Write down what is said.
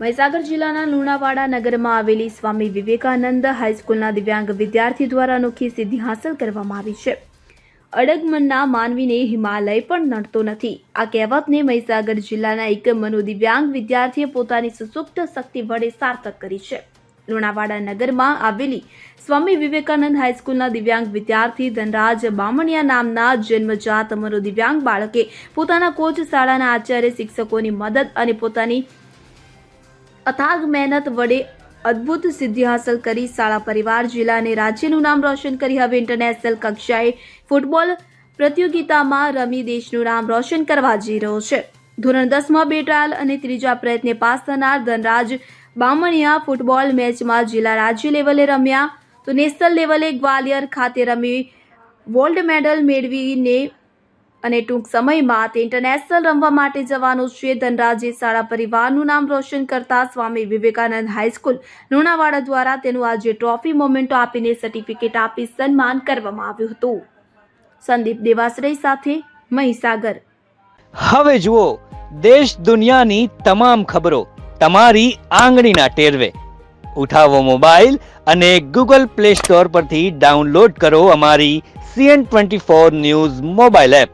મહીસાગર જિલ્લાના લુણાવાડા નગરમાં આવેલી સ્વામી વિવેકાનંદ હાઈસ્કૂલના દિવ્યાંગ વિદ્યાર્થી દ્વારા અનોખી સિદ્ધિ હાંસલ કરવામાં આવી છે. અડગમનના માનવીને હિમાલય પણ નડતો નથી. આ કહેવતને મહીસાગર જિલ્લાના એક મનોદિવ્યાંગ વિદ્યાર્થીએ પોતાની સુસુપ્ત શક્તિ વડે સાર્થક કરી છે. લુણાવાડા નગરમાં આવેલી સ્વામી વિવેકાનંદ હાઈસ્કૂલના દિવ્યાંગ વિદ્યાર્થી ધનરાજ બામણિયા નામના જન્મજાત મનોદિવ્યાંગ બાળકે પોતાના કોચ શાળાના આચાર્ય શિક્ષકોની મદદ અને પોતાની અથાગ મહેનત વડે અદ્ભુત સિદ્ધિ હાંસલ કરી શાળા પરિવાર, જિલ્લા અને રાજ્યનું નામ રોશન કરી. હવે ઇન્ટરનેશનલ કક્ષાએ ફૂટબોલ પ્રતિયોગિતામાં રમી દેશનું નામ રોશન કરવા જઈ રહ્યો છે. ધોરણ દસમાં બે ટ્રાયલ અને ત્રીજા પ્રયત્ને પાસ થનાર ધનરાજ બામણિયા ફૂટબોલ મેચમાં જિલ્લા રાજ્ય લેવલે રમ્યા તો નેશનલ લેવલે ગ્વાલિયર ખાતે રમી. ગોલ્ડ મેડલ મેળવીને અને ટૂંક સમયમાં તે ઇન્ટરનેશનલ રમવા માટે જવાનું છે. ધનરાજે શાળા પરિવારનું નામ રોશન કરતા સ્વામી વિવેકાનંદ હાઈસ્કૂલ લુણાવાડા દ્વારા તેનું આજે ટ્રોફી મોમેન્ટો આપીને સર્ટિફિકેટ આપી સન્માન કરવામાં આવ્યું હતું. સંદીપ દેવાશ્રય સાથે મહીસાગર. હવે જુઓ, દેશ દુનિયાની તમામ ખબરો તમારી આંગળીના ટેરવે. ઉઠાવો મોબાઈલ અને ગૂગલ પ્લે સ્ટોર પરથી ડાઉનલોડ કરો અમારી CN twenty four news mobile app.